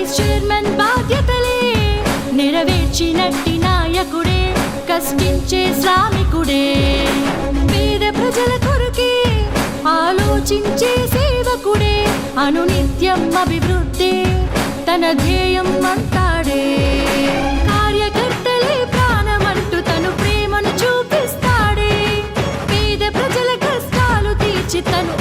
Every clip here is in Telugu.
వైస్ చైర్మన్ బాధ్యతలే నెరవేర్చినట్టి నాయకుడే కష్టించే శ్రామికుడే. పేద ప్రజల కొరకే ఆలోచించే సేవకుడే అనునిత్యం అభివృద్ధి తన ధ్యేయం అంటాడే కార్యకర్తలే ప్రాణమంటూ తను ప్రేమను చూపిస్తాడే. పేద ప్రజల కష్టాలు తీర్చి తను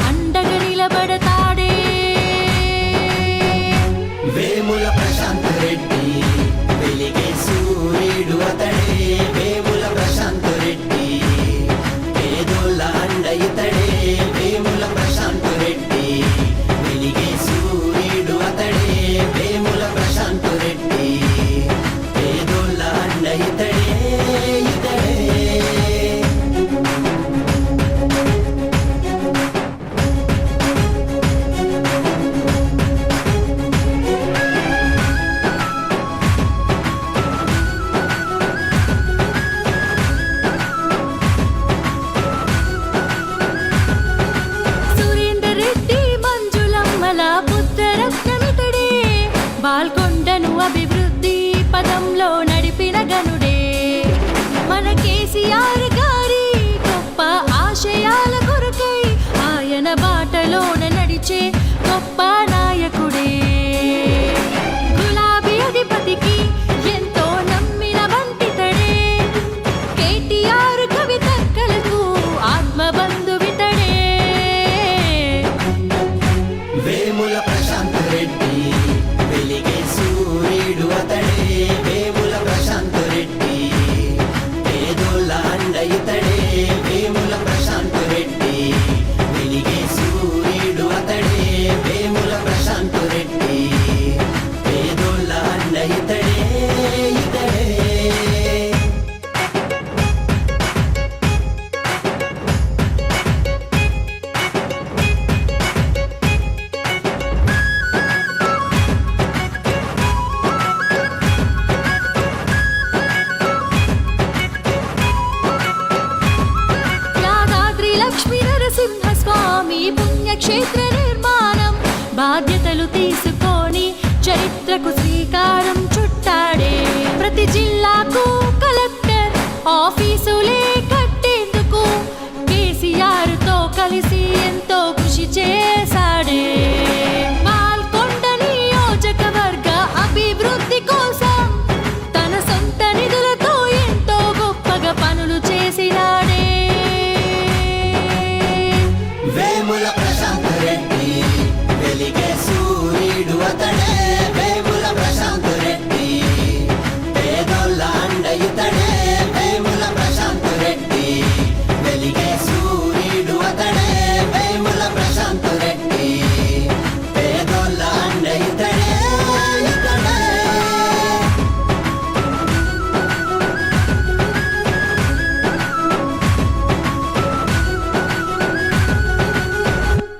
స్వామి పుణ్యక్షేత్ర నిర్మాణం. బాధ్యతలు తీసుకొని చరిత్రకు శ్రీకారం చుట్టాడే ప్రతి జిల్లాకు కలెక్టర్ ఆఫీసులే కట్టేందుకు కేసీఆర్తో కలిసి ఎంతో కృషి చేశాడే. దినముల ప్రశాంత రెడ్డి వెలిగే సూర్యుడు అతడే.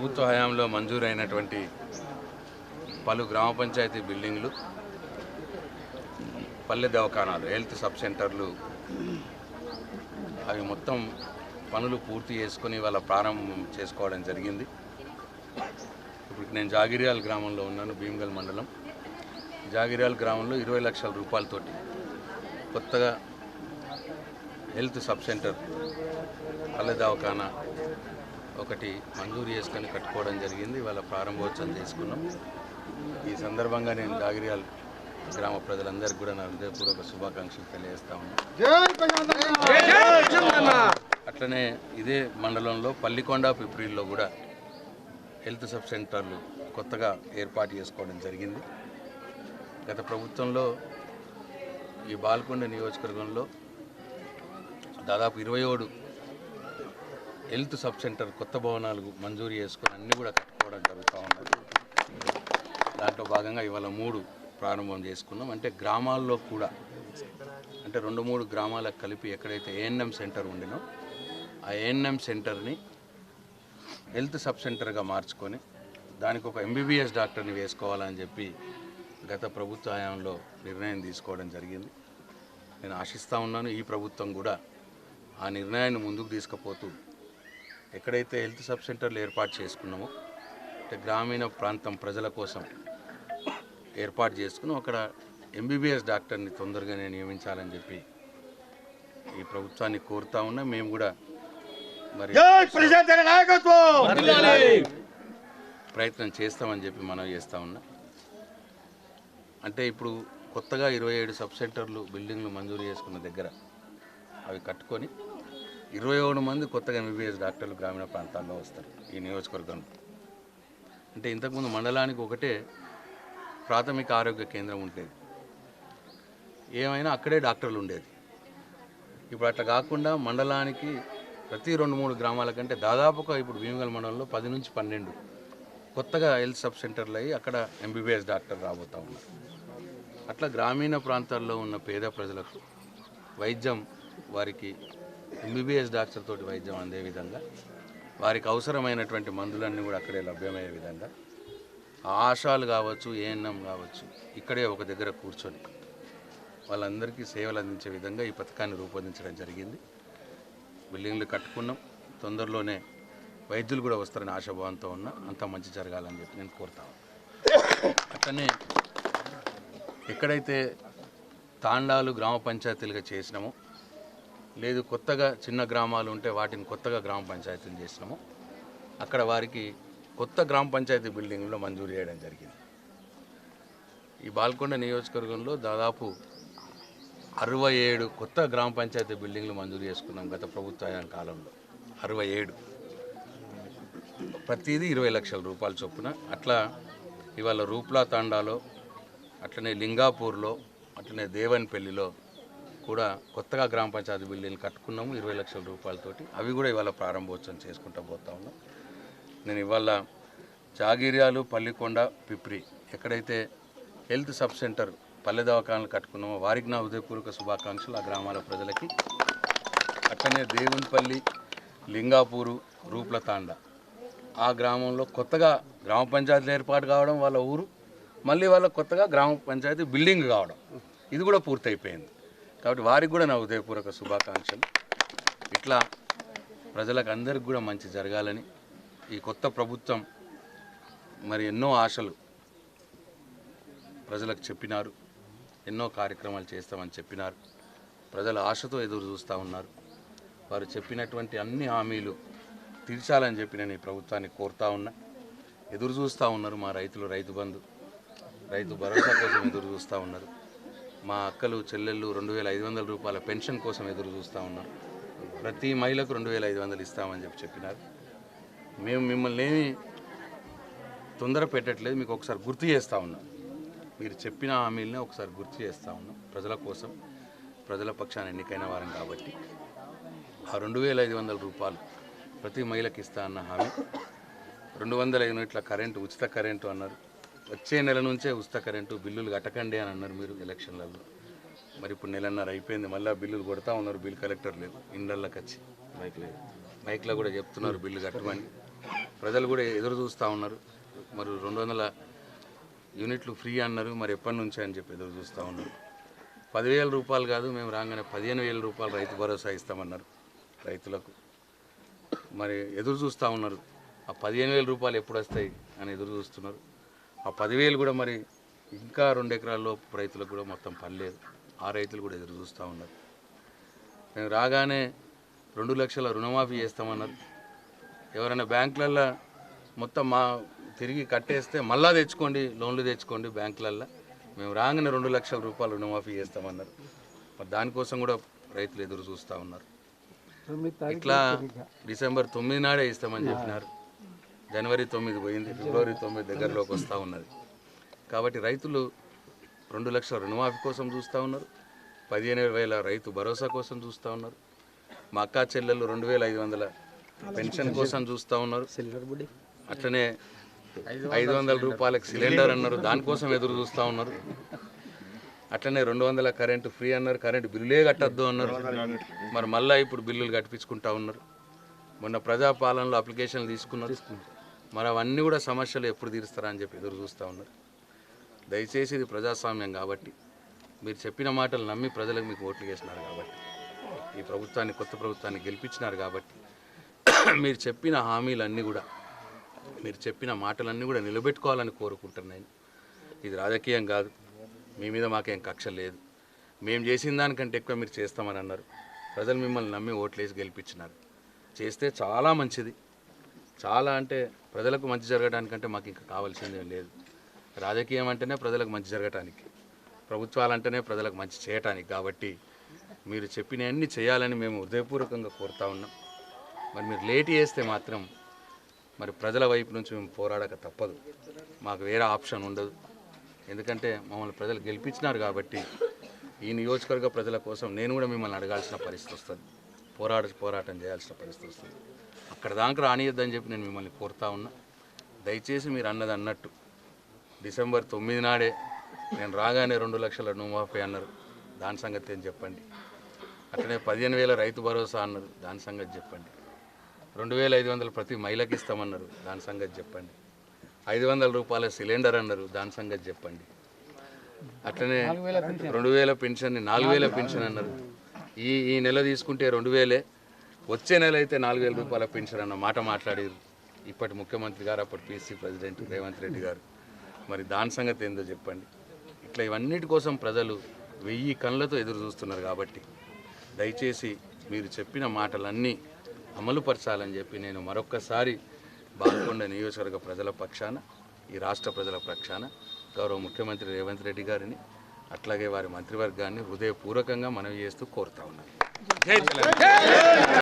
ప్రభుత్వ హయాంలో మంజూరైనటువంటి పలు గ్రామ పంచాయతీ బిల్డింగ్లు పల్లె దవాఖానాలు హెల్త్ సబ్ సెంటర్లు అవి మొత్తం పనులు పూర్తి చేసుకొని వాళ్ళ ప్రారంభం చేసుకోవడం జరిగింది. ఇప్పుడు నేను జాగిరియాల్ గ్రామంలో ఉన్నాను భీమగల్ మండలం. జాగిరియాల్ గ్రామంలో ఇరవై లక్షల రూపాయలతోటి కొత్తగా హెల్త్ సబ్ సెంటర్ పల్లె దవాఖానా ఒకటి మంజూరు చేసుకొని కట్టుకోవడం జరిగింది. వాళ్ళ ప్రారంభోత్సవం చేసుకున్నాం ఈ సందర్భంగా నేను జాగిరియాల్ గ్రామ ప్రజలందరికీ కూడా నా హృదయపూర్వక శుభాకాంక్షలు తెలియజేస్తా ఉన్నాను అట్లనే ఇదే మండలంలో పల్లికొండ పిప్రిల్లో కూడా హెల్త్ సబ్ సెంటర్లు కొత్తగా ఏర్పాటు చేసుకోవడం జరిగింది. గత ప్రభుత్వంలో ఈ బాల్కొండ నియోజకవర్గంలో దాదాపు ఇరవై ఏడు హెల్త్ సబ్ సెంటర్ కొత్త భవనాలు మంజూరు చేసుకుని అన్నీ కూడా కట్టుకోవడం జరుగుతూ ఉన్నది దాంట్లో భాగంగా ఇవాళ మూడు ప్రారంభం చేసుకున్నాం. అంటే గ్రామాల్లో కూడా అంటే రెండు మూడు గ్రామాలకు కలిపి ఎక్కడైతే ఏఎన్ఎం సెంటర్ ఉండినో ఆ ఏఎన్ఎం సెంటర్ని హెల్త్ సబ్ సెంటర్గా మార్చుకొని దానికి ఒక ఎంబీబీఎస్ డాక్టర్ని వేసుకోవాలని చెప్పి గత ప్రభుత్వ హయాంలో నిర్ణయం తీసుకోవడం జరిగింది. నేను ఆశిస్తూ ఉన్నాను ఈ ప్రభుత్వం కూడా ఆ నిర్ణయాన్ని ముందుకు తీసుకుపోతూ ఎక్కడైతే హెల్త్ సబ్ సెంటర్లు ఏర్పాటు చేసుకున్నామో అంటే గ్రామీణ ప్రాంతం ప్రజల కోసం ఏర్పాటు చేసుకుని అక్కడ ఎంబీబీఎస్ డాక్టర్ని తొందరగానే నియమించాలని చెప్పి ఈ ప్రభుత్వాన్ని కోరుతా ఉన్నా. మేము కూడా మరి ప్రయత్నం చేస్తామని చెప్పి మనం చేస్తా ఉన్నా. అంటే ఇప్పుడు కొత్తగా ఇరవై ఏడు సబ్ సెంటర్లు బిల్డింగ్లు మంజూరు చేసుకున్న దగ్గర అవి కట్టుకొని ఇరవై ఏడు మంది కొత్తగా ఎంబీబీఎస్ డాక్టర్లు గ్రామీణ ప్రాంతాల్లో వస్తారు ఈ నియోజకవర్గంలో. అంటే ఇంతకుముందు మండలానికి ఒకటే ప్రాథమిక ఆరోగ్య కేంద్రం ఉండేది. ఏమైనా అక్కడే డాక్టర్లు ఉండేది. ఇప్పుడు అట్లా కాకుండా మండలానికి ప్రతి రెండు మూడు గ్రామాల కంటే దాదాపుగా ఇప్పుడు భీమగల్ మండలంలో పది నుంచి పన్నెండు కొత్తగా హెల్త్ సబ్ సెంటర్లు అయ్యి అక్కడ ఎంబీబీఎస్ డాక్టర్ రాబోతూ ఉన్నారు. అట్లా గ్రామీణ ప్రాంతాల్లో ఉన్న పేద ప్రజలకు వైద్యం వారికి ఎంబీబీఎస్ డాక్టర్ తోటి వైద్యం అందే విధంగా వారికి అవసరమైనటువంటి మందులన్నీ కూడా అక్కడే లభ్యమయ్యే విధంగా ఆ ఆశాలు కావచ్చు ఏఎన్ఎం కావచ్చు ఇక్కడే ఒక దగ్గర కూర్చొని వాళ్ళందరికీ సేవలు అందించే విధంగా ఈ పథకాన్ని రూపొందించడం జరిగింది. బిల్డింగ్లు కట్టుకున్నాం. తొందరలోనే వైద్యులు కూడా వస్తారని ఆశాభావంతో ఉన్నా అంత మంచి జరగాలని చెప్పి నేను కోరుతాను అట్లనే ఎక్కడైతే తాండాలు గ్రామ పంచాయతీలుగా చేసినామో లేదు కొత్తగా చిన్న గ్రామాలు ఉంటే వాటిని కొత్తగా గ్రామ పంచాయతీలు చేసినాము. అక్కడ వారికి కొత్త గ్రామ పంచాయతీ బిల్డింగ్లో మంజూరు చేయడం జరిగింది. ఈ బాల్కొండ నియోజకవర్గంలో దాదాపు అరవై ఏడు కొత్త గ్రామ పంచాయతీ బిల్డింగ్లు మంజూరు చేసుకున్నాం గత ప్రభుత్వ కాలంలో. అరవై ఏడు. ప్రతిదీ ఇరవై లక్షల రూపాయల చొప్పున. అట్లా ఇవాళ రూప్లా తాండాలో అట్లనే లింగాపూర్లో అట్లనే దేవన్పల్లిలో కూడా కొత్తగా గ్రామ పంచాయతీ బిల్డింగ్లు కట్టుకున్నాము ఇరవై లక్షల రూపాయలతోటి. అవి కూడా ఇవాళ ప్రారంభోత్సవం చేసుకుంటూ పోతా ఉన్నాం. నేను ఇవాళ జాగిర్యాలు పల్లికొండ పిప్రి ఎక్కడైతే హెల్త్ సబ్ సెంటర్ పల్లె దవాఖానలు కట్టుకున్నామో వారికి నా ఉదయపూర్వక శుభాకాంక్షలు ఆ గ్రామాల ప్రజలకి. అట్లనే దేవునిపల్లి లింగాపూరు రూప్ల తాండ ఆ గ్రామంలో కొత్తగా గ్రామ పంచాయతీలు ఏర్పాటు కావడం వాళ్ళ ఊరు మళ్ళీ వాళ్ళ కొత్తగా గ్రామ పంచాయతీ బిల్డింగ్ కావడం. ఇది కూడా పూర్తయిపోయింది. కాబట్టి వారికి కూడా నా హృదయపూర్వక శుభాకాంక్షలు. ఇట్లా ప్రజలకు అందరికి కూడా మంచి జరగాలని ఈ కొత్త ప్రభుత్వం మరి ఎన్నో ఆశలు ప్రజలకు చెప్పినారు. ఎన్నో కార్యక్రమాలు చేస్తామని చెప్పినారు. ప్రజల ఆశతో ఎదురు చూస్తూ ఉన్నారు. వారు చెప్పినటువంటి అన్ని హామీలు తీర్చాలని చెప్పి నేను ఈ ప్రభుత్వాన్ని కోరుతా ఉన్నా. ఎదురు చూస్తూ ఉన్నారు మా రైతులు రైతు బంధు. రైతు భరోసా కోసం ఎదురు చూస్తూ ఉన్నారు. మా అక్కలు చెల్లెళ్ళు రెండు వేల ఐదు వందల రూపాయల పెన్షన్ కోసం ఎదురు చూస్తూ ఉన్నారు. ప్రతి మహిళకు రెండు వేల ఐదు వందలు ఇస్తామని చెప్పి చెప్పినారు. మేము మిమ్మల్ని ఏమి తొందర పెట్టట్లేదు మీకు ఒకసారి గుర్తు చేస్తూ ఉన్నాం. మీరు చెప్పిన హామీలనే ఒకసారి గుర్తు చేస్తూ ఉన్నాం. ప్రజల కోసం ప్రజల పక్షాన ఎన్నికైన వారం కాబట్టి ఆ రెండు వేల ఐదు వందల రూపాయలు ప్రతి మహిళకి ఇస్తా అన్న హామీ. రెండు వందల యూనిట్ల కరెంటు ఉచిత కరెంటు అన్నారు. వచ్చే నెల నుంచే ఉచిత కరెంటు బిల్లులు కట్టకండి అని అన్నారు మీరు ఎలక్షన్లలో. మరి ఇప్పుడు నెలన్నర అయిపోయింది మళ్ళీ బిల్లులు కొడతా ఉన్నారు బిల్ కలెక్టర్ లేదు. ఇండ్లకి వచ్చి మైక్ మైక్లో కూడా చెప్తున్నారు బిల్లు కట్టమని. ప్రజలు కూడా ఎదురు చూస్తూ ఉన్నారు. మరి రెండు వందల యూనిట్లు ఫ్రీ అన్నారు మరి ఎప్పటి నుంచి అని చెప్పి ఎదురు చూస్తూ ఉన్నారు. పదివేల రూపాయలు కాదు మేము రాగానే పదిహేను వేల రూపాయలు రైతు భరోసా ఇస్తామన్నారు రైతులకు. మరి ఎదురు చూస్తూ ఉన్నారు. ఆ పదిహేను వేల రూపాయలు ఎప్పుడు వస్తాయి అని ఎదురు చూస్తున్నారు. ఆ పదివేలు కూడా మరి ఇంకా రెండు ఎకరాల్లో రైతులకు కూడా మొత్తం పర్లేదు ఆ రైతులు కూడా ఎదురు చూస్తూ ఉన్నారు. మేము రాగానే రెండు లక్షల రుణమాఫీ చేస్తామన్నారు. ఎవరైనా బ్యాంకులల్లో మొత్తం మా తిరిగి కట్టేస్తే మళ్ళా తెచ్చుకోండి లోన్లు తెచ్చుకోండి బ్యాంకులల్లో. మేము రాగానే రెండు లక్షల రూపాయలు రుణమాఫీ చేస్తామన్నారు. మరి దానికోసం కూడా రైతులు ఎదురు చూస్తూ ఉన్నారు. ఇట్లా డిసెంబర్ తొమ్మిది నాడే ఇస్తామని చెప్పినారు. జనవరి తొమ్మిది పోయింది ఫిబ్రవరి తొమ్మిది దగ్గరలోకి వస్తూ ఉన్నది. కాబట్టి రైతులు రెండు లక్షల రుణమాఫీ కోసం చూస్తూ ఉన్నారు పదిహేను వేల రైతు భరోసా కోసం చూస్తూ ఉన్నారు మా అక్కా చెల్లెళ్ళు రెండు వేల ఐదు వందల పెన్షన్ కోసం చూస్తూ ఉన్నారు. అట్లనే ఐదు వందల రూపాయలకు సిలిండర్ అన్నారు దానికోసం ఎదురు చూస్తూ ఉన్నారు. అట్లనే రెండు వందల కరెంటు ఫ్రీ అన్నారు కరెంటు బిల్లులే కట్టద్దు అన్నారు. మరి మళ్ళీ ఇప్పుడు బిల్లులు కట్టించుకుంటా ఉన్నారు. మొన్న ప్రజాపాలనలో అప్లికేషన్లు తీసుకున్నారు. మరి అవన్నీ కూడా సమస్యలు ఎప్పుడు తీరుస్తారా అని చెప్పి ఎదురు చూస్తూ ఉన్నారు. దయచేసి ఇది ప్రజాస్వామ్యం కాబట్టి మీరు చెప్పిన మాటలు నమ్మి ప్రజలకు మీకు ఓట్లు వేసినారు కాబట్టి ఈ ప్రభుత్వాన్ని కొత్త ప్రభుత్వాన్ని గెలిపించినారు కాబట్టి మీరు చెప్పిన హామీలన్నీ కూడా మీరు చెప్పిన మాటలన్నీ కూడా నిలబెట్టుకోవాలని కోరుకుంటున్నాను. ఇది రాజకీయం కాదు. మీ మీద మాకేం కక్ష లేదు. మేము చేసిన దానికంటే ఎక్కువ మీరు చేస్తామని అన్నారు. ప్రజలు మిమ్మల్ని నమ్మి ఓట్లేసి గెలిపించినారు. చేస్తే చాలా మంచిది. చాలా అంటే ప్రజలకు మంచి జరగడానికంటే మాకు ఇంకా కావాల్సిందేం లేదు. రాజకీయం అంటేనే ప్రజలకు మంచి జరగటానికి ప్రభుత్వాలంటేనే ప్రజలకు మంచి చేయటానికి కాబట్టి మీరు చెప్పినవన్నీ చేయాలని మేము హృదయపూర్వకంగా కోరుతా ఉన్నాం. మరి మీరు లేట్ చేస్తే మాత్రం మరి ప్రజల వైపు నుంచి మేము పోరాడక తప్పదు. మాకు వేరే ఆప్షన్ ఉండదు. ఎందుకంటే మమ్మల్ని ప్రజలు గెలిపించినారు కాబట్టి ఈ నియోజకవర్గ ప్రజల కోసం నేను కూడా మిమ్మల్ని అడగాల్సిన పరిస్థితి వస్తుంది. పోరాడ పోరాటం చేయాల్సిన పరిస్థితి వస్తుంది. అక్కడ దాకా రానియద్దని చెప్పి నేను మిమ్మల్ని కోరుతా ఉన్నా. దయచేసి మీరు అన్నది అన్నట్టు. డిసెంబర్ తొమ్మిది నాడే నేను రాగానే రెండు లక్షల రుణమాఫీ అన్నారు. దాని సంగతి ఏం చెప్పండి? అట్లనే పదిహేను వేల రైతు భరోసా అన్నారు. దాని సంగతి చెప్పండి. రెండు వేల ఐదు వందలు ప్రతి మహిళకి ఇస్తామన్నారు. దాని సంగతి చెప్పండి. ఐదు వందల రూపాయల సిలిండర్ అన్నారు. దాని సంగతి చెప్పండి. అట్లనే రెండు వేల పెన్షన్ నాలుగు వేల పెన్షన్ అన్నారు. ఈ ఈ నెల తీసుకుంటే రెండు వేలే. వచ్చే నెల అయితే నాలుగు వేల రూపాయల పెన్షన్ అన్న మాట మాట్లాడారు. ఇప్పటి ముఖ్యమంత్రి గారు అప్పటి పీసీ ప్రెసిడెంట్ రేవంత్ రెడ్డి గారు. మరి దాని సంగతి ఏందో చెప్పండి. ఇట్లా ఇవన్నిటి కోసం ప్రజలు వెయ్యి కళ్ళతో ఎదురు చూస్తున్నారు కాబట్టి దయచేసి మీరు చెప్పిన మాటలన్నీ అమలుపరచాలని చెప్పి నేను మరొక్కసారి బాల్కొండ నియోజకవర్గ ప్రజల పక్షాన ఈ రాష్ట్ర ప్రజల పక్షాన గౌరవ ముఖ్యమంత్రి రేవంత్ రెడ్డి గారిని అట్లాగే వారి మంత్రివర్గాన్ని హృదయపూర్వకంగా మనవి చేస్తూ కోరుతా ఉన్నాను. జై!